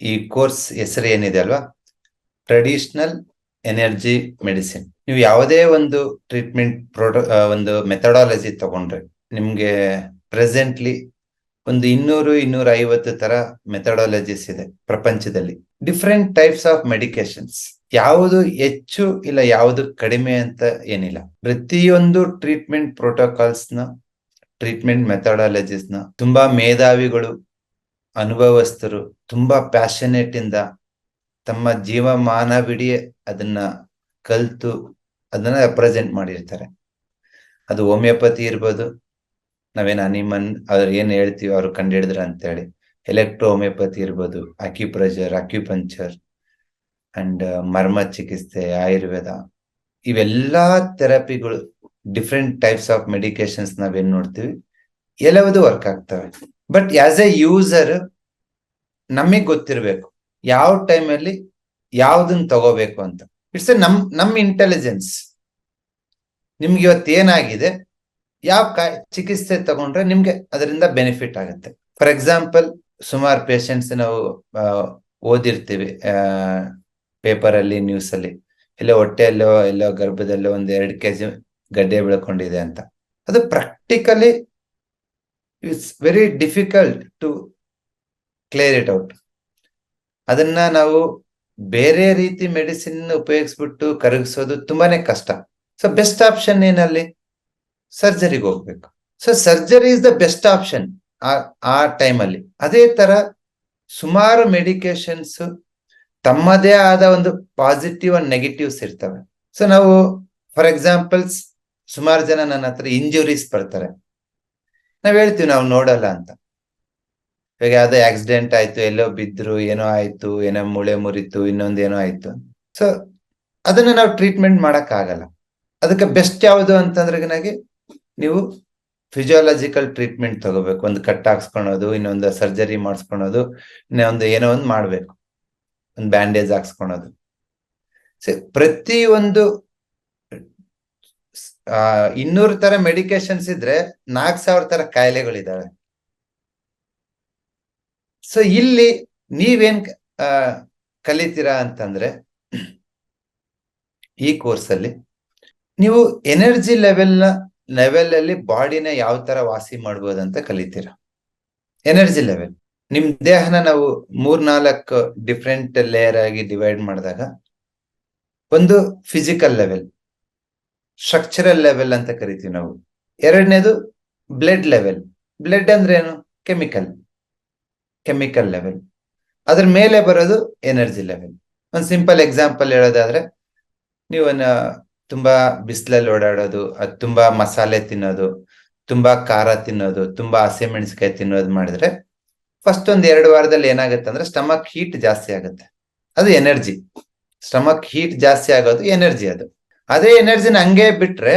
ಈ ಕೋರ್ಸ್ ಹೆಸರು ಏನಿದೆ ಅಲ್ವಾ? ಟ್ರೆಡಿಷನಲ್ ಎನರ್ಜಿ ಮೆಡಿಸಿನ್ ನೀವು ಯಾವುದೇ ಒಂದು ಟ್ರೀಟ್ಮೆಂಟ್ ಒಂದು ಮೆಥಡಾಲಜಿ ತಗೊಂಡ್ರೆ ನಿಮ್ಗೆ ಪ್ರೆಸೆಂಟ್ಲಿ ಒಂದು ಇನ್ನೂರು ಇನ್ನೂರ ಐವತ್ತು ತರ ಮೆಥಡಾಲಜೀಸ್ ಇದೆ ಪ್ರಪಂಚದಲ್ಲಿ. ಡಿಫ್ರೆಂಟ್ ಟೈಪ್ಸ್ ಆಫ್ ಮೆಡಿಕೇಶನ್ಸ್ ಯಾವುದು ಹೆಚ್ಚು ಇಲ್ಲ ಯಾವುದು ಕಡಿಮೆ ಅಂತ ಏನಿಲ್ಲ. ಪ್ರತಿಯೊಂದು ಟ್ರೀಟ್ಮೆಂಟ್ ಪ್ರೋಟೋಕಾಲ್ಸ್ನ ಟ್ರೀಟ್ಮೆಂಟ್ ಮೆಥಡಾಲಜಿಸ್ನ ತುಂಬಾ ಮೇಧಾವಿಗಳು ಅನುಭವಸ್ಥರು ತುಂಬಾ ಪ್ಯಾಷನೇಟ್ ಇಂದ ತಮ್ಮ ಜೀವಮಾನ ಬಿಡಿ ಅದನ್ನ ಕಲ್ತು ಅದನ್ನ ರೆಪ್ರೆಸೆಂಟ್ ಮಾಡಿರ್ತಾರೆ. ಅದು ಹೋಮಿಯೋಪತಿ ಇರ್ಬೋದು, ನಾವೇನು ಅನಿಮನ್ ಅವ್ರು ಏನ್ ಹೇಳ್ತೀವಿ ಅವ್ರು ಕಂಡಿಡಿದ್ರ ಅಂತ ಹೇಳಿ ಎಲೆಕ್ಟ್ರೋ ಹೋಮಿಯೋಪತಿ ಇರ್ಬೋದು ಅಕ್ಯುಪ್ರೆಷರ್ ಅಕ್ಯುಪಂಚರ್ ಅಂಡ್ ಮರ್ಮ ಚಿಕಿತ್ಸೆ ಆಯುರ್ವೇದ. ಇವೆಲ್ಲಾ ಥೆರಪಿಗಳು ಡಿಫ್ರೆಂಟ್ ಟೈಪ್ಸ್ ಆಫ್ ಮೆಡಿಕೇಶನ್ಸ್ ನಾವೇನ್ ನೋಡ್ತೀವಿ ಎಲ್ಲವೂ ವರ್ಕ್ ಆಗ್ತವೆ. ಬಟ್ ಆಸ್ ಎ ಯೂಸರ್ ನಮಗೆ ಗೊತ್ತಿರಬೇಕು. ಯಾವ ಟೈಮಲ್ಲಿ ಯಾವ್ದನ್ನ ತಗೋಬೇಕು ಅಂತ. ಇಟ್ಸ್ ಎ ನಮ್ ನಮ್ ಇಂಟೆಲಿಜೆನ್ಸ್ ನಿಮ್ಗೆ ಇವತ್ತು ಏನಾಗಿದೆ? ಯಾವ ಕಾಯ್ ಚಿಕಿತ್ಸೆ ತಗೊಂಡ್ರೆ ನಿಮ್ಗೆ ಅದರಿಂದ ಬೆನಿಫಿಟ್ ಆಗುತ್ತೆ. ಫಾರ್ ಎಕ್ಸಾಂಪಲ್ ಸುಮಾರು ಪೇಷಂಟ್ಸ್ ನಾವು ಓದಿರ್ತೀವಿ ಪೇಪರ್ ಅಲ್ಲಿ ನ್ಯೂಸ್ ಅಲ್ಲಿ. ಎಲ್ಲೋ ಹೊಟ್ಟೆಯಲ್ಲೋ, ಎಲ್ಲೋ ಗರ್ಭದಲ್ಲೋ ಒಂದ್ ಕೆ ಕೆಜಿ ಗಡ್ಡೆ ಬೆಳ್ಕೊಂಡಿದೆ ಅಂತ. ಅದು practically it's very difficult to clear it out ಅದನ್ನ ನಾವು ಬೇರೆ ರೀತಿ ಮೆಡಿಸಿನ್ ಉಪಯೋಗಿಸ್ಬಿಟ್ಟು ಕರಗಿಸೋದು ತುಂಬಾನೇ ಕಷ್ಟ. ಸೊ ಬೆಸ್ಟ್ ಆಪ್ಷನ್ ಏನಲ್ಲಿ ಸರ್ಜರಿಗೆ ಹೋಗ್ಬೇಕು. So surgery is the best option ಆ ಟೈಮಲ್ಲಿ ಅದೇ ತರ ಸುಮಾರು ಮೆಡಿಕೇಶನ್ಸ್ ತಮ್ಮದೇ ಆದ ಒಂದು ಪಾಸಿಟಿವ್ ಅಂಡ್ ನೆಗೆಟಿವ್ಸ್ ಇರ್ತವೆ. ಸೊ ನಾವು ಫಾರ್ ಎಕ್ಸಾಂಪಲ್ಸ್ ಸುಮಾರು ಜನ ನನ್ನ ಹತ್ರ ಇಂಜುರೀಸ್ ಬರ್ತಾರೆ ನಾವ್ ಹೇಳ್ತೀವಿ, ನಾವು ನೋಡಲ್ಲ ಅಂತ. ಇವಾಗ ಯಾವ್ದೋ ಆಕ್ಸಿಡೆಂಟ್ ಆಯ್ತು, ಎಲ್ಲೋ ಬಿದ್ರು, ಏನೋ ಆಯ್ತು, ಏನೋ ಮೂಳೆ ಮುರಿತು, ಇನ್ನೊಂದ್ ಏನೋ ಆಯ್ತು. ಸೊ ಅದನ್ನ ನಾವು ಟ್ರೀಟ್ಮೆಂಟ್ ಮಾಡಕ್ ಆಗಲ್ಲ. ಅದಕ್ಕೆ ಬೆಸ್ಟ್ ಯಾವುದು ಅಂತಂದ್ರೆ ನನಗೆ ನೀವು ಫಿಸಿಯಾಲಜಿಕಲ್ ಟ್ರೀಟ್ಮೆಂಟ್ ತಗೋಬೇಕು. ಒಂದು ಕಟ್ ಹಾಕ್ಸ್ಕೊಳೋದು, ಇನ್ನೊಂದು ಸರ್ಜರಿ ಮಾಡಿಸ್ಕೊಳೋದು, ಇನ್ನೊಂದು ಏನೋ ಒಂದು ಮಾಡ್ಬೇಕು. ಒಂದು ಬ್ಯಾಂಡೇಜ್ ಹಾಕ್ಸ್ಕೊಳೋದು. ಪ್ರತಿ ಒಂದು ಇನ್ನೂರು ತರ ಮೆಡಿಕೇಶನ್ಸ್ ಇದ್ರೆ ನಾಲ್ಕ್ ಸಾವಿರ ತರ ಕಾಯಿಲೆಗಳಿದಾವೆ. ಸೊ ಇಲ್ಲಿ ನೀವೇನ್ ಕಲಿತೀರಾ ಅಂತಂದ್ರೆ ಈ ಕೋರ್ಸ್ ಅಲ್ಲಿ ನೀವು ಎನರ್ಜಿ ಲೆವೆಲ್ನ ಲೆವೆಲ್ ಅಲ್ಲಿ ಬಾಡಿನ ಯಾವ ತರ ವಾಸಿ ಮಾಡ್ಬೋದು ಅಂತ ಕಲಿತೀರಾ? ಎನರ್ಜಿ ಲೆವೆಲ್ ನಿಮ್ ದೇಹನ ನಾವು ಮೂರ್ನಾಲ್ಕು ಡಿಫ್ರೆಂಟ್ ಲೇಯರ್ ಆಗಿ ಡಿವೈಡ್ ಮಾಡಿದಾಗ ಒಂದು ಫಿಸಿಕಲ್ ಲೆವೆಲ್ ಸ್ಟ್ರಕ್ಚರಲ್ ಲೆವೆಲ್ ಅಂತ ಕರಿತೀವಿ ನಾವು. ಎರಡನೇದು ಬ್ಲಡ್ ಲೆವೆಲ್ ಬ್ಲಡ್ ಅಂದ್ರೆ ಏನು? ಕೆಮಿಕಲ್ ಕೆಮಿಕಲ್ ಲೆವೆಲ್ ಅದ್ರ ಮೇಲೆ ಬರೋದು ಎನರ್ಜಿ ಲೆವೆಲ್ ಒಂದು ಸಿಂಪಲ್ ಎಕ್ಸಾಂಪಲ್ ಹೇಳೋದಾದ್ರೆ, ನೀವು ತುಂಬಾ ಬಿಸಿಲಲ್ಲಿ ಓಡಾಡೋದು, ಅದು ತುಂಬಾ ಮಸಾಲೆ ತಿನ್ನೋದು, ತುಂಬಾ ಖಾರ ತಿನ್ನೋದು, ತುಂಬಾ ಹಸಿಮೆಣಸಿಕಾಯಿ ತಿನ್ನೋದು ಮಾಡಿದ್ರೆ ಫಸ್ಟ್ ಒಂದ್ ಎರಡು ವಾರದಲ್ಲಿ ಏನಾಗುತ್ತೆ ಅಂದ್ರೆ ಸ್ಟಮಕ್ ಹೀಟ್ ಜಾಸ್ತಿ ಆಗುತ್ತೆ. ಅದು ಎನರ್ಜಿ ಸ್ಟಮಕ್ ಹೀಟ್ ಜಾಸ್ತಿ ಆಗೋದು ಎನರ್ಜಿ ಅದು. ಅದೇ ಎನರ್ಜಿನ ಹಂಗೆ ಬಿಟ್ರೆ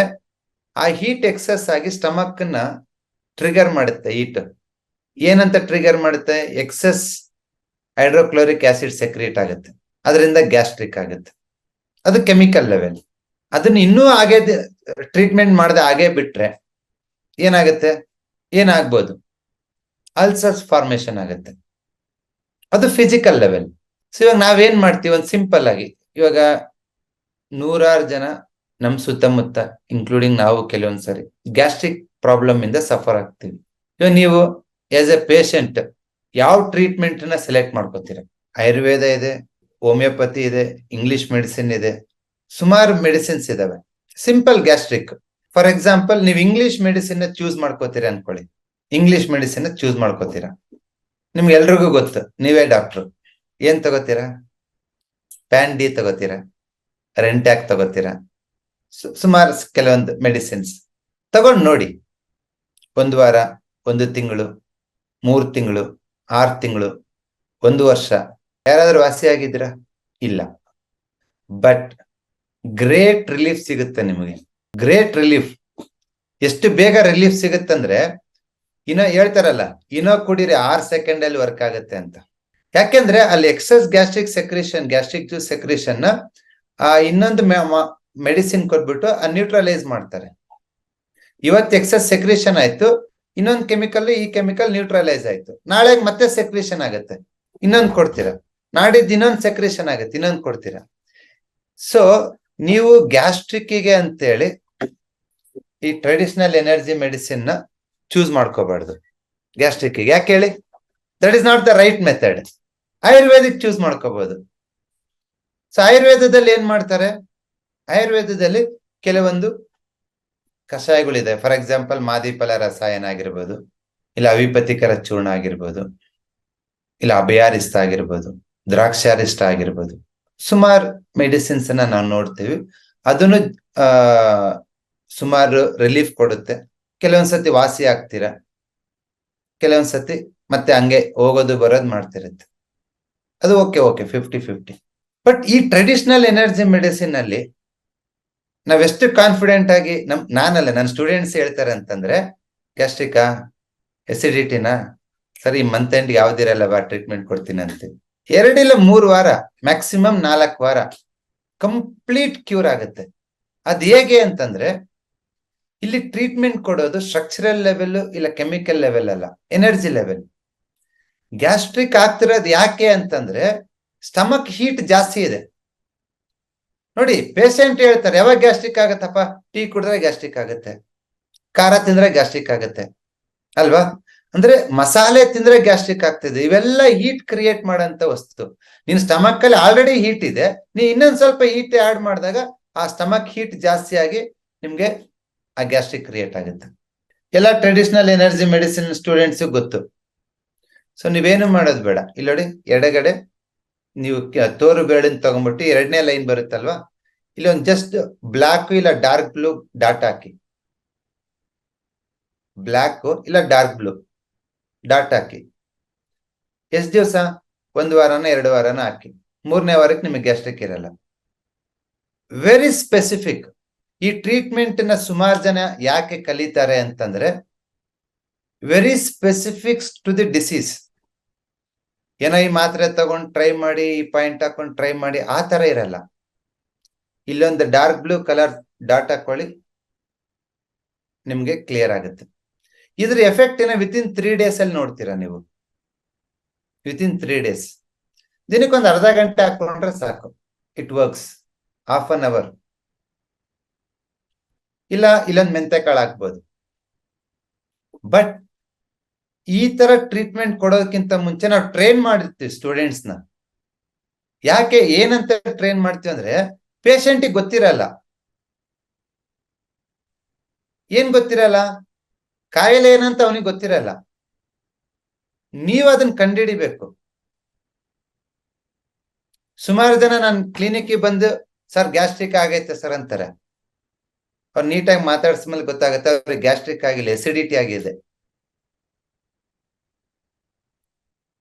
ಆ ಹೀಟ್ ಎಕ್ಸಸ್ ಆಗಿ ಸ್ಟಮಕ್ನ ಟ್ರಿಗರ್ ಮಾಡುತ್ತೆ ಹೀಟ್ ಏನಂತ ಟ್ರಿಗರ್ ಮಾಡುತ್ತೆ? ಎಕ್ಸಸ್ ಹೈಡ್ರೋಕ್ಲೋರಿಕ್ ಆಸಿಡ್ ಸೆಕ್ರಿಯೇಟ್ ಆಗುತ್ತೆ. ಅದರಿಂದ ಗ್ಯಾಸ್ಟ್ರಿಕ್ ಆಗುತ್ತೆ. ಅದು ಕೆಮಿಕಲ್ ಲೆವೆಲ್ ಅದನ್ನ ಇನ್ನೂ ಹಾಗೆ ಟ್ರೀಟ್ಮೆಂಟ್ ಮಾಡದೆ ಹಾಗೆ ಬಿಟ್ರೆ ಏನಾಗುತ್ತೆ? ಏನಾಗ್ಬೋದು? ಅಲ್ಸರ್ಸ್ ಫಾರ್ಮೇಶನ್ ಆಗುತ್ತೆ. ಅದು ಫಿಸಿಕಲ್ ಲೆವೆಲ್ ಸೊ ಇವಾಗ ನಾವೇನ್ ಮಾಡ್ತೀವಿ? ಒಂದು ಸಿಂಪಲ್ ಆಗಿ ಇವಾಗ ನೂರಾರು ಜನ ನಮ್ ಸುತ್ತಮುತ್ತ ಇನ್ಕ್ಲೂಡಿಂಗ್ ನಾವು ಕೆಲವೊಂದ್ಸರಿ ಗ್ಯಾಸ್ಟ್ರಿಕ್ ಪ್ರಾಬ್ಲಮ್ ಇಂದ ಸಫರ್ ಆಗ್ತೀವಿ. ಇವಾಗ ನೀವು ಆಸ್ ಎ ಪೇಷಂಟ್ ಯಾವ ಟ್ರೀಟ್ಮೆಂಟ್ನ ಸೆಲೆಕ್ಟ್ ಮಾಡ್ಕೋತೀರ? ಆಯುರ್ವೇದ ಇದೆ ಹೋಮಿಯೋಪತಿ ಇದೆ ಇಂಗ್ಲಿಷ್ ಮೆಡಿಸಿನ್ ಇದೆ, ಸುಮಾರು ಮೆಡಿಸಿನ್ಸ್ ಇದಾವೆ. ಸಿಂಪಲ್ ಗ್ಯಾಸ್ಟ್ರಿಕ್ ಫಾರ್ ಎಕ್ಸಾಂಪಲ್ ನೀವು ಇಂಗ್ಲಿಷ್ ಮೆಡಿಸಿನ್ ಚೂಸ್ ಮಾಡ್ಕೋತೀರಾ ಅನ್ಕೊಳ್ಳಿ. ಇಂಗ್ಲಿಷ್ ಮೆಡಿಸಿನ್ ಚೂಸ್ ಮಾಡ್ಕೋತೀರಾ. ನಿಮ್ಗೆ ಎಲ್ರಿಗೂ ಗೊತ್ತು, ನೀವೇ ಡಾಕ್ಟ್ರು ಏನ್ ತಗೋತೀರಾ? Pan D ತಗೋತೀರಾ? ರೆಂಟ್ಯಾಕ್ ತಗೋತೀರಾ? ಸುಮಾರು ಕೆಲವೊಂದು ಮೆಡಿಸಿನ್ಸ್ ತಗೊಂಡು ನೋಡಿ. ಒಂದು ವಾರ, ಒಂದು ತಿಂಗಳು, ಮೂರು ತಿಂಗಳು, ಆರು ತಿಂಗಳು, ಒಂದು ವರ್ಷ. ಯಾರಾದರೂ ವಾಸಿ ಆಗಿದ್ದೀರಾ? ಇಲ್ಲ. ಬಟ್ ಗ್ರೇಟ್ ರಿಲೀಫ್ ಸಿಗುತ್ತೆ ನಿಮಗೆ. ಗ್ರೇಟ್ ರಿಲೀಫ್ ಎಷ್ಟು ಬೇಗ ರಿಲೀಫ್ ಸಿಗುತ್ತಂದ್ರೆ ಇನ್ನೋ ಹೇಳ್ತಾರಲ್ಲ, ಇನೋ ಕುಡೀರಿ ಆರು ಸೆಕೆಂಡ್ ಅಲ್ಲಿ ವರ್ಕ್ ಆಗುತ್ತೆ ಅಂತ. ಯಾಕೆಂದ್ರೆ ಅಲ್ಲಿ excess gastric secretion gastric juice secretion ಆ ಇನ್ನೊಂದು ಮೆಡಿಸಿನ್ ಕೊಟ್ಬಿಟ್ಟು ನ್ಯೂಟ್ರಲೈಸ್ ಮಾಡ್ತಾರೆ. ಇವತ್ತು ಎಕ್ಸಸ್ ಸೆಕ್ರೇಷನ್ ಆಯ್ತು, ಇನ್ನೊಂದು ಕೆಮಿಕಲ್ ಈ ಕೆಮಿಕಲ್ ನ್ಯೂಟ್ರಲೈಸ್ ಆಯ್ತು. ನಾಳೆ ಮತ್ತೆ ಸೆಕ್ರೇಷನ್ ಆಗುತ್ತೆ. ಇನ್ನೊಂದು ಕೊಡ್ತೀರಾ? ನಾಡಿದ್ದು ಇನ್ನೊಂದು ಸೆಕ್ರೇಷನ್ ಆಗುತ್ತೆ, ಇನ್ನೊಂದು ಕೊಡ್ತೀರಾ? ಸೊ ನೀವು ಗ್ಯಾಸ್ಟ್ರಿಕ್ಕಿಗೆ ಅಂತೇಳಿ ಈ ಟ್ರೆಡಿಷನಲ್ ಎನರ್ಜಿ ಮೆಡಿಸಿನ್ನ ಚೂಸ್ ಮಾಡ್ಕೋಬಾರ್ದು ಗ್ಯಾಸ್ಟ್ರಿಕ್ಕಿಗೆ ಯಾಕೆ ಹೇಳಿ? That is not the right method Ayurvedic choose ಮಾಡ್ಕೋಬಹುದು ಆಯುರ್ವೇದದಲ್ಲಿ ಏನ್ ಮಾಡ್ತಾರೆ? ಆಯುರ್ವೇದದಲ್ಲಿ ಕೆಲವೊಂದು ಕಷಾಯಗಳಿದೆ. ಫಾರ್ ಎಕ್ಸಾಂಪಲ್ ಮಾದಿಫಲ ರಸಾಯನ ಆಗಿರ್ಬೋದು, ಇಲ್ಲ ಅವಿಪತಿಕರ ಚೂರ್ಣ ಆಗಿರ್ಬೋದು, ಇಲ್ಲ ಅಭಯಾರಿಸ್ತ ಆಗಿರ್ಬೋದು ದ್ರಾಕ್ಷಾರಿಷ್ಟ ಆಗಿರ್ಬೋದು. ಸುಮಾರು ಮೆಡಿಸಿನ್ಸ್ ಅನ್ನ ನಾವು ನೋಡ್ತೀವಿ. ಅದನ್ನು, ಆ, ಸುಮಾರು ರಿಲೀಫ್ ಕೊಡುತ್ತೆ. ಕೆಲವೊಂದ್ಸತಿ ವಾಸಿ ಆಗ್ತೀರಾ? ಕೆಲವೊಂದ್ಸತಿ ಮತ್ತೆ ಹಂಗೆ ಹೋಗೋದು ಬರೋದು ಮಾಡ್ತಿರುತ್ತೆ. ಅದು okay okay fifty fifty but ಈ ಟ್ರೆಡಿಷನಲ್ ಎನರ್ಜಿ ಮೆಡಿಸಿನ್ ಅಲ್ಲಿ ನಾವೆಷ್ಟು ಕಾನ್ಫಿಡೆಂಟ್ ಆಗಿ ನಮ್, ನಾನಲ್ಲ ನನ್ನ ಸ್ಟೂಡೆಂಟ್ಸ್ ಹೇಳ್ತಾರೆ ಅಂತಂದ್ರೆ ಗ್ಯಾಸ್ಟ್ರಿಕಾ ಎಸಿಡಿಟಿನಾ ಸರಿ ಮಂತ್ ಎಂಡ್ ಯಾವ್ದಿರಲ್ಲ ಬಾ ಟ್ರೀಟ್ಮೆಂಟ್ ಕೊಡ್ತೀನಿ ಅಂತ. ಎರಡಿಲ್ಲ ಮೂರು ವಾರ ಮ್ಯಾಕ್ಸಿಮಮ್ ನಾಲ್ಕು ವಾರ ಕಂಪ್ಲೀಟ್ ಕ್ಯೂರ್ ಆಗುತ್ತೆ. ಅದ್ ಹೇಗೆ ಅಂತಂದ್ರೆ, ಇಲ್ಲಿ ಟ್ರೀಟ್ಮೆಂಟ್ ಕೊಡೋದು ಸ್ಟ್ರಕ್ಚರಲ್ ಲೆವೆಲ್ ಇಲ್ಲ ಕೆಮಿಕಲ್ ಲೆವೆಲ್ ಅಲ್ಲ ಎನರ್ಜಿ ಲೆವೆಲ್ ಗ್ಯಾಸ್ಟ್ರಿಕ್ ಆಗ್ತಿರೋದು ಯಾಕೆ ಅಂತಂದ್ರೆ ಸ್ಟಮಕ್ ಹೀಟ್ ಜಾಸ್ತಿ ಇದೆ. ನೋಡಿ ಪೇಷಂಟ್ ಹೇಳ್ತಾರೆ, ಯಾವಾಗ ಗ್ಯಾಸ್ಟ್ರಿಕ್ ಆಗತ್ತಪ್ಪ? ಟೀ ಕುಡಿದ್ರೆ ಗ್ಯಾಸ್ಟ್ರಿಕ್ ಆಗುತ್ತೆ. ಖಾರ ತಿಂದ್ರೆ ಗ್ಯಾಸ್ಟ್ರಿಕ್ ಆಗುತ್ತೆ. ಅಲ್ವಾ? ಅಂದ್ರೆ ಮಸಾಲೆ ತಿಂದ್ರೆ ಗ್ಯಾಸ್ಟ್ರಿಕ್ ಆಗ್ತಿದೆ. ಇವೆಲ್ಲ ಹೀಟ್ ಕ್ರಿಯೇಟ್ ಮಾಡಂತ ವಸ್ತು. ನಿನ್ ಸ್ಟಮಕ್ ಅಲ್ಲಿ ಆಲ್ರೆಡಿ ಹೀಟ್ ಇದೆ. ನೀ ಇನ್ನೊಂದ್ ಸ್ವಲ್ಪ ಹೀಟ್ ಆಡ್ ಮಾಡಿದಾಗ ಆ ಸ್ಟಮಕ್ ಹೀಟ್ ಜಾಸ್ತಿ ಆಗಿ ನಿಮ್ಗೆ ಆ ಗ್ಯಾಸ್ಟ್ರಿಕ್ ಕ್ರಿಯೇಟ್ ಆಗುತ್ತೆ. ಎಲ್ಲ ಟ್ರೆಡಿಷನಲ್ ಎನರ್ಜಿ ಮೆಡಿಸಿನ್ ಸ್ಟೂಡೆಂಟ್ಸ್ ಗೊತ್ತು. ಸೊ ನೀವೇನು ಮಾಡೋದು ಬೇಡ. ಇಲ್ಲೋಡಿ ಎಡಗಡೆ ನೀವು ತೋರು ಬೇಳಿನ ತಗೊಂಡ್ಬಿಟ್ಟು ಎರಡನೇ ಲೈನ್ ಬರುತ್ತಲ್ವಾ? ಇಲ್ಲಿ ಒಂದು ಜಸ್ಟ್ ಬ್ಲಾಕ್ ಇಲ್ಲ ಡಾರ್ಕ್ ಬ್ಲೂ ಡಾಟ್ ಹಾಕಿ. ಬ್ಲಾಕ್ ಇಲ್ಲ ಡಾರ್ಕ್ ಬ್ಲೂ ಡಾಟ್ ಹಾಕಿ. ಎಷ್ಟು ದಿವಸ? ಒಂದು ವಾರನ, ಎರಡು ವಾರನ ಹಾಕಿ. ಮೂರನೇ ವಾರಕ್ಕೆ ನಿಮಗೆ ಗ್ಯಾಸ್ಟ್ರಿಕ್ ಇರಲ್ಲ. ವೆರಿ ಸ್ಪೆಸಿಫಿಕ್ ಈ ಟ್ರೀಟ್ಮೆಂಟ್ನ ಸುಮಾರು ಜನ ಯಾಕೆ ಕಲಿತಾರೆ ಅಂತಂದ್ರೆ very specifics to the disease ಏನೋ ಈ ಮಾತ್ರೆ ತಗೊಂಡು ಟ್ರೈ ಮಾಡಿ, ಈ ಪಾಯಿಂಟ್ ಹಾಕೊಂಡು ಟ್ರೈ ಮಾಡಿ, ಆ ತರ ಇರಲ್ಲ. ಇಲ್ಲೊಂದು ಡಾರ್ಕ್ ಬ್ಲೂ ಕಲರ್ ಡಾಟ್ ಹಾಕೊಳ್ಳಿ, ನಿಮ್ಗೆ ಕ್ಲಿಯರ್ ಆಗುತ್ತೆ. ಇದ್ರ ಎಫೆಕ್ಟ್ ಏನ ವಿತ್ ಇನ್ ತ್ರೀ ಡೇಸ್ ಅಲ್ಲಿ ನೋಡ್ತೀರಾ ನೀವು? ವಿತ್ ಇನ್ ತ್ರೀ ಡೇಸ್ ದಿನಕ್ಕೊಂದು ಅರ್ಧ ಗಂಟೆ ಹಾಕೊಂಡ್ರೆ ಸಾಕು. It works half an hour ಇಲ್ಲ, ಇಲ್ಲೊಂದು ಮೆಂತೆ ಕಾಳು ಹಾಕ್ಬೋದು. ಬಟ್ ಈ ತರ ಟ್ರೀಟ್ಮೆಂಟ್ ಕೊಡೋದಕ್ಕಿಂತ ಮುಂಚೆ ನಾವು ಟ್ರೈನ್ ಮಾಡಿರ್ತೀವಿ ಸ್ಟೂಡೆಂಟ್ಸ್ನ. ಯಾಕೆ, ಏನಂತ ಟ್ರೈನ್ ಮಾಡ್ತೀವಿ ಅಂದ್ರೆ ಪೇಷಂಟಿಗೆ ಗೊತ್ತಿರಲ್ಲ. ಏನ್ ಗೊತ್ತಿರಲ್ಲ? ಕಾಯಿಲೆ ಏನಂತ ಅವನಿಗೆ ಗೊತ್ತಿರಲ್ಲ. ನೀವು ಅದನ್ನ ಕಂಡಿಡಿಬೇಕು. ಸುಮಾರು ಜನ ನಾನು ಕ್ಲಿನಿಕ್ಗೆ ಬಂದು, ಸರ್ ಗ್ಯಾಸ್ಟ್ರಿಕ್ ಆಗೈತೆ ಸರ್ ಅಂತಾರೆ. ಅವ್ರು ನೀಟಾಗಿ ಮಾತಾಡ್ಸ್ಮೇಲೆ ಗೊತ್ತಾಗುತ್ತೆ, ಅವ್ರಿಗೆ ಗ್ಯಾಸ್ಟ್ರಿಕ್ ಆಗಿಲ್ಲ ಎಸಿಡಿಟಿ ಆಗಿದೆ.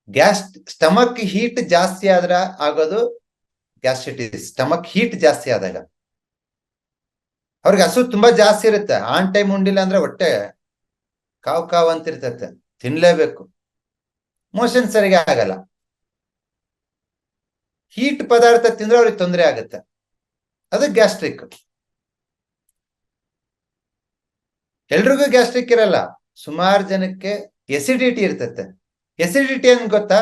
ಗ್ಯಾಸ್ ಸ್ಟಮಕ್ ಹೀಟ್ ಜಾಸ್ತಿ ಆದ್ರ ಆಗೋದು ಗ್ಯಾಸ್ಟ್ರಿಟಿಸ್ ಸ್ಟಮಕ್ ಹೀಟ್ ಜಾಸ್ತಿ ಆದಾಗ. ಅವ್ರಿಗೆ ಹಸು ತುಂಬಾ ಜಾಸ್ತಿ ಇರುತ್ತೆ. ಆನ್ ಟೈಮ್ ಉಂಡಿಲ್ಲ ಅಂದ್ರೆ ಹೊಟ್ಟೆ ಕಾವ್ ಕಾವ್ ಅಂತಿರ್ತತೆ ತಿನ್ಲೇಬೇಕು. ಮೋಷನ್ ಸರಿಗೆ ಆಗಲ್ಲ. ಹೀಟ್ ಪದಾರ್ಥ ತಿಂದ್ರೆ ಅವ್ರಿಗೆ ತೊಂದರೆ ಆಗುತ್ತೆ. ಅದು ಗ್ಯಾಸ್ಟ್ರಿಕ್ ಎಲ್ರಿಗೂ ಗ್ಯಾಸ್ಟ್ರಿಕ್ ಇರಲ್ಲ. ಸುಮಾರು ಜನಕ್ಕೆ ಎಸಿಡಿಟಿ ಇರ್ತತೆ. ಎಸಿಡಿಟಿ ಏನ್ ಗೊತ್ತಾ?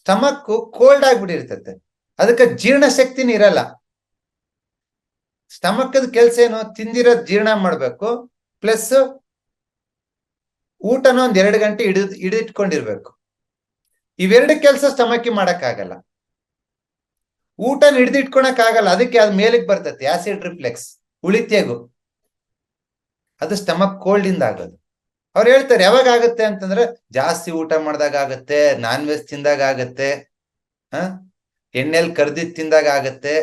ಸ್ಟಮಕ್ ಕೋಲ್ಡ್ ಆಗ್ಬಿಟ್ಟಿರ್ತತೆ. ಅದಕ್ಕೆ ಜೀರ್ಣಶಕ್ತಿನ ಇರಲ್ಲ. ಸ್ಟಮಕ್ ಕೆಲ್ಸ ಏನು? ತಿಂದಿರೋ ಜೀರ್ಣ ಮಾಡ್ಬೇಕು. ಪ್ಲಸ್ ಊಟನ ಒಂದ್ ಎರಡು ಗಂಟೆ ಹಿಡಿದ್ ಹಿಡಿದಿಟ್ಕೊಂಡಿರ್ಬೇಕು. ಇವೆರಡು ಕೆಲಸ ಸ್ಟಮಕ್ ಮಾಡಕ್ ಆಗಲ್ಲ ಊಟನ ಹಿಡಿದಿಟ್ಕೊಳಕ್ ಆಗಲ್ಲ ಅದಕ್ಕೆ ಅದ್ ಮೇಲಕ್ಕೆ ಬರ್ತದೆ ಆಸಿಡ್ ರಿಫ್ಲೆಕ್ಸ್ ಉಳಿತೇಗು ಅದು ಸ್ಟಮಕ್ ಕೋಲ್ಡ್ ಇಂದ ಆಗೋದು. ಅವ್ರು ಹೇಳ್ತಾರೆ, ಯಾವಾಗ ಆಗುತ್ತೆ ಅಂತಂದ್ರೆ, ಜಾಸ್ತಿ ಊಟ ಮಾಡಿದಾಗ ಆಗತ್ತೆ ನಾನ್ ವೆಜ್ ತಿಂದಾಗ ಆಗತ್ತೆ, ಹ? ಎಣ್ಣೆಲ್ ಕರ್ದಿದ್ ತಿಂದಾಗ ಆಗತ್ತೆ.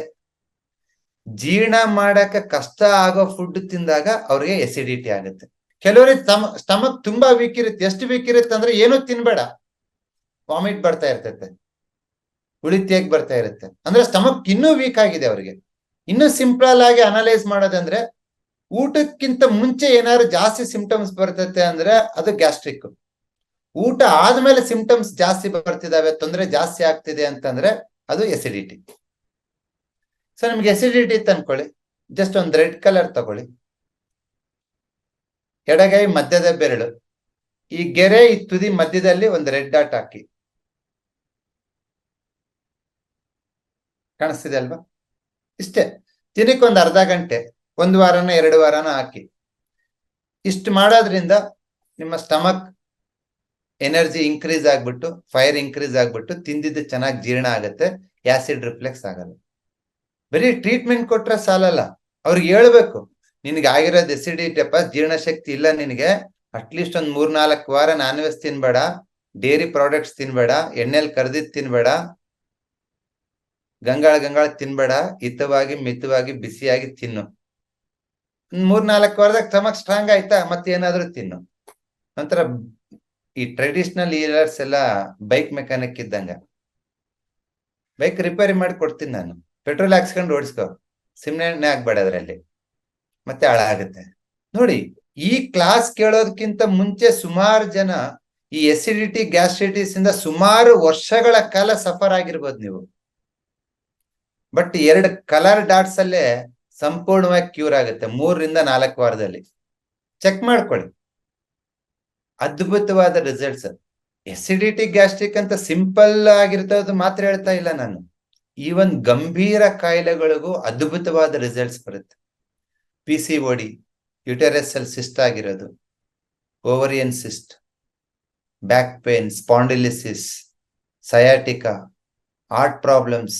ಜೀರ್ಣ ಮಾಡಕ್ಕೆ ಕಷ್ಟ ಆಗೋ ಫುಡ್ ತಿಂದಾಗ ಅವ್ರಿಗೆ ಎಸಿಡಿಟಿ ಆಗುತ್ತೆ. ಕೆಲವರಿಗೆ ತಮ್ ಸ್ಟಮಕ್ ತುಂಬಾ ವೀಕ್ ಇರುತ್ತೆ. ಎಷ್ಟು ವೀಕ್ ಇರುತ್ತೆ ಅಂದ್ರೆ ಏನೂ ತಿನ್ಬೇಡ. ವಾಮಿಟ್ ಬರ್ತಾ ಇರ್ತೈತೆ. ಉಳಿತಿಯಾಗಿ ಬರ್ತಾ ಇರುತ್ತೆ. ಅಂದ್ರೆ ಸ್ಟಮಕ್ ಇನ್ನೂ ವೀಕ್ ಆಗಿದೆ ಅವ್ರಿಗೆ. ಇನ್ನೂ ಸಿಂಪಲ್ ಆಗಿ ಅನಲೈಸ್ ಮಾಡೋದಂದ್ರೆ ಊಟಕ್ಕಿಂತ ಮುಂಚೆ ಏನಾದ್ರು ಜಾಸ್ತಿ ಸಿಂಪ್ಟಮ್ಸ್ ಬರ್ತೈತೆ ಅಂದ್ರೆ ಅದು ಗ್ಯಾಸ್ಟ್ರಿಕ್ ಊಟ ಆದ್ಮೇಲೆ ಸಿಂಪ್ಟಮ್ಸ್ ಜಾಸ್ತಿ ಬರ್ತಿದಾವೆ, ತೊಂದರೆ ಜಾಸ್ತಿ ಆಗ್ತಿದೆ ಅಂತಂದ್ರೆ ಅದು ಎಸಿಡಿಟಿ ಸೊ ನಿಮ್ಗೆ ಎಸಿಡಿಟಿ ಅನ್ಕೊಳ್ಳಿ. ಜಸ್ಟ್ ಒಂದು ರೆಡ್ ಕಲರ್ ತಗೊಳ್ಳಿ. ಎಡಗೈ, ಮಧ್ಯದ ಬೆರಳು. ಈ ಗೆರೆ, ಈ ತುದಿ ಮಧ್ಯದಲ್ಲಿ ಒಂದು ರೆಡ್ ಡಾಟ್ ಹಾಕಿ. ಕಾಣಿಸ್ತಿದೆ ಅಲ್ವಾ? ಇಷ್ಟೇ. ದಿನಕ್ಕೆ ಒಂದು ಅರ್ಧ ಗಂಟೆ. ಒಂದು ವಾರನ, ಎರಡು ವಾರನ ಹಾಕಿ. ಇಷ್ಟು ಮಾಡೋದ್ರಿಂದ ನಿಮ್ಮ ಸ್ಟಮಕ್ ಎನರ್ಜಿ ಇನ್ಕ್ರೀಸ್ ಆಗ್ಬಿಟ್ಟು ಫೈರ್ ಇನ್ಕ್ರೀಸ್ ಆಗ್ಬಿಟ್ಟು ತಿಂದಿದ್ದು ಚೆನ್ನಾಗಿ ಜೀರ್ಣ ಆಗುತ್ತೆ ಆಸಿಡ್ ರಿಫ್ಲೆಕ್ಸ್ ಆಗಲ್ಲ. ಬರೀ ಟ್ರೀಟ್ಮೆಂಟ್ ಕೊಟ್ರೆ ಸಾಲಲ್ಲ. ಅವ್ರಿಗೆ ಹೇಳ್ಬೇಕು, ನಿನಗೆ ಆಗಿರೋದು ಎಸಿಡಿಟಿ ಅಪ್ಪ, ಜೀರ್ಣಶಕ್ತಿ ಇಲ್ಲ ನಿನಗೆ ಅಟ್ಲೀಸ್ಟ್ ಒಂದು ಮೂರ್ ನಾಲ್ಕು ವಾರ ನಾನ್ ವೆಜ್ ತಿನ್ಬೇಡ ಡೇರಿ ಪ್ರಾಡಕ್ಟ್ಸ್ ತಿನ್ಬೇಡ, ಎಣ್ಣೆಲ್ ಕರ್ದಿದ್ ತಿನ್ಬೇಡ, ಗಂಗಾಳ ಗಂಗಾಳ ತಿನ್ಬೇಡ, ಹಿತವಾಗಿ ಮಿತವಾಗಿ ಬಿಸಿಯಾಗಿ ತಿನ್ನು. ಮೂರ್ ನಾಲ್ಕು ವಾರದಾಗ ಸ್ಟಮಕ್ ಸ್ಟ್ರಾಂಗ್ ಆಯ್ತಾ ಮತ್ತೆ ಏನಾದ್ರೂ ತಿನ್ನು. ನಂತರ ಈ ಟ್ರೆಡಿಷನಲ್ ಈಲರ್ಸ್ ಎಲ್ಲ ಬೈಕ್ ಮೆಕ್ಯಾನಿಕ್ ಇದ್ದಂಗ. ಬೈಕ್ ರಿಪೇರಿ ಮಾಡಿ ಕೊಡ್ತೀನಿ ನಾನು. ಪೆಟ್ರೋಲ್ ಹಾಕ್ಸ್ಕೊಂಡು ಓಡಿಸ್ಕೋ. ಸಿಮ್ನೆಣ್ಣೆ ಆಗ್ಬೇಡ ಅದ್ರಲ್ಲಿ. ಮತ್ತೆ ಹಾಳಾಗುತ್ತೆ. ನೋಡಿ, ಈ ಕ್ಲಾಸ್ ಕೇಳೋದಕ್ಕಿಂತ ಮುಂಚೆ ಸುಮಾರು ಜನ ಈ ಎಸಿಡಿಟಿ ಗ್ಯಾಸ್ಟ್ರೈಟಿಸ್ ಇಂದ ಸುಮಾರು ವರ್ಷಗಳ ಕಾಲ ಸಫರ್ ಆಗಿರ್ಬೋದು ನೀವು. ಬಟ್ ಎರಡು ಕಲರ್ ಡಾಟ್ಸ್ ಅಲ್ಲೇ ಸಂಪೂರ್ಣವಾಗಿ ಕ್ಯೂರ್ ಆಗುತ್ತೆ ಮೂರರಿಂದ ನಾಲ್ಕು ವಾರದಲ್ಲಿ. ಚೆಕ್ ಮಾಡ್ಕೊಳ್ಳಿ. ಅದ್ಭುತವಾದ ರಿಸಲ್ಟ್ಸ್ ಎಸಿಡಿಟಿ ಗ್ಯಾಸ್ಟ್ರಿಕ್ ಅಂತ ಸಿಂಪಲ್ ಆಗಿರ್ತದ್ದು ಮಾತ್ರ ಹೇಳ್ತಾ ಇಲ್ಲ ನಾನು. ಈವನ್ ಗಂಭೀರ ಕಾಯಿಲೆಗಳಿಗೂ ಅದ್ಭುತವಾದ ರಿಸಲ್ಟ್ಸ್ ಬರುತ್ತೆ. P C O D uterus ಅಲ್ಲಿ ಸಿಸ್ಟ್ ಆಗಿರೋದು. Ovarian cyst back pain spondylosis sciatica heart problems